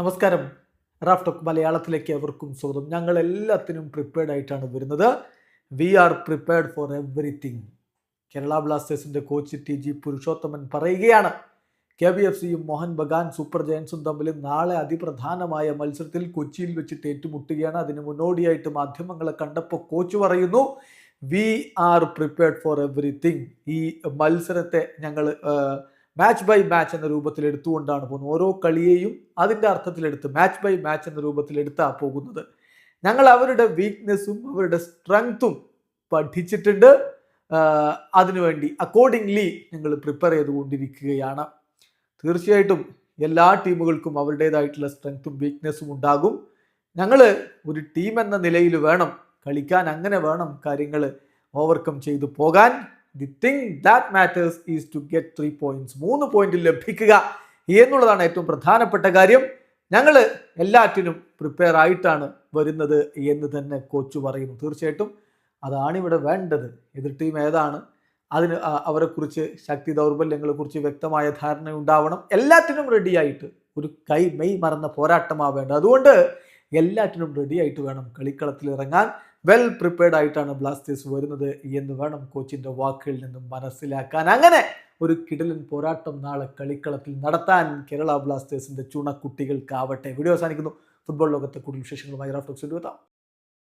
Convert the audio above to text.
നമസ്കാരം. Raf talk മലയാളത്തിലേക്ക് എവർക്കും സ്വാഗതം. ഞങ്ങൾ എല്ലാത്തിനും പ്രിപ്പയർഡ് ആയിട്ടാണ് വരുന്നത്. We are prepared for everything Kerala ബ്ലാസ്റ്റേഴ്സിന്റെ കോച്ച് ടി ജി പുരുഷോത്തമൻ പറയുകയാണ്. കെ ബി എഫ് സിയും മോഹൻ ബഗാൻ സൂപ്പർ ജയൻസും തമ്മിൽ നാളെ അതിപ്രധാനമായ മത്സരത്തിൽ കൊച്ചിയിൽ വെച്ചിട്ട് ഏറ്റുമുട്ടുകയാണ്. അതിന് മുന്നോടിയായിട്ട് മാധ്യമങ്ങളെ കണ്ടപ്പോൾ കോച്ച് പറയുന്നു we are prepared for everything ഈ മത്സരത്തെ ഞങ്ങൾ മാച്ച് ബൈ മാച്ച് എന്ന രൂപത്തിൽ എടുത്തുകൊണ്ടാണ് പോകുന്നത്. ഓരോ കളിയെയും അതിന്റെ അർത്ഥത്തിലെടുത്ത് മാച്ച് ബൈ മാച്ച് എന്ന രൂപത്തിൽ എടുത്താണ് പോകുന്നത്. ഞങ്ങൾ അവരുടെ വീക്ക്നെസ്സും അവരുടെ സ്ട്രെങ്ത്തും പഠിച്ചിട്ടുണ്ട്. അതിനുവേണ്ടി അക്കോർഡിംഗ്ലി ഞങ്ങൾ പ്രിപ്പയർ ചെയ്തുകൊണ്ടിരിക്കുകയാണ്. തീർച്ചയായിട്ടും എല്ലാ ടീമുകൾക്കും അവരുടേതായിട്ടുള്ള സ്ട്രെങ്ത്തും വീക്ക്നെസ്സും ഉണ്ടാകും. ഞങ്ങൾ ഒരു ടീം എന്ന നിലയിൽ വേണം കളിക്കാൻ. അങ്ങനെ വേണം കാര്യങ്ങൾ ഓവർകം ചെയ്തു പോകാൻ. The thing that matters is to get three points മൂന്ന് പോയിന്റ് ലഭിക്കുക എന്നുള്ളതാണ് ഏറ്റവും പ്രധാനപ്പെട്ട കാര്യം. ഞങ്ങൾ എല്ലാറ്റിനും പ്രിപ്പയർ ആയിട്ടാണ് വരുന്നത് എന്ന് തന്നെ കോച്ച് പറയുന്നു. തീർച്ചയായിട്ടും അതാണ് ഇവിടെ വേണ്ടത്. എതിർ ടീം ഏതാണ്? അതിന് അവരെക്കുറിച്ച് ശക്തി ദൗർബല്യങ്ങളെക്കുറിച്ച് വ്യക്തമായ ധാരണ ഉണ്ടാവണം. എല്ലാറ്റിനും റെഡിയായിട്ട് ഒരു കൈ മെയ് മറന്ന പോരാട്ടമാവേണ്ടത് അതുകൊണ്ട് എല്ലാറ്റിനും റെഡിയായിട്ട് വേണം കളിക്കളത്തിൽ ഇറങ്ങാൻ വെൽ പ്രിപ്പയർഡ് ആയിട്ടാണ് ബ്ലാസ്റ്റേഴ്സ് വരുന്നത് എന്ന് വേണം കോച്ചിന്റെ വാക്കുകളിൽ നിന്നും മനസ്സിലാക്കാൻ. അങ്ങനെ ഒരു കിടലൻ പോരാട്ടം നാളെ കളിക്കളത്തിൽ നടത്താൻ കേരള ബ്ലാസ്റ്റേഴ്സിന്റെ ചുണക്കുട്ടികൾക്കാവട്ടെ വീഡിയോ അവസാനിക്കുന്നു. ഫുട്ബോൾ ലോകത്തെ കൂടുതൽ വിശേഷങ്ങളുമായി റാഫ്റ്റോക്സ് എത്താം.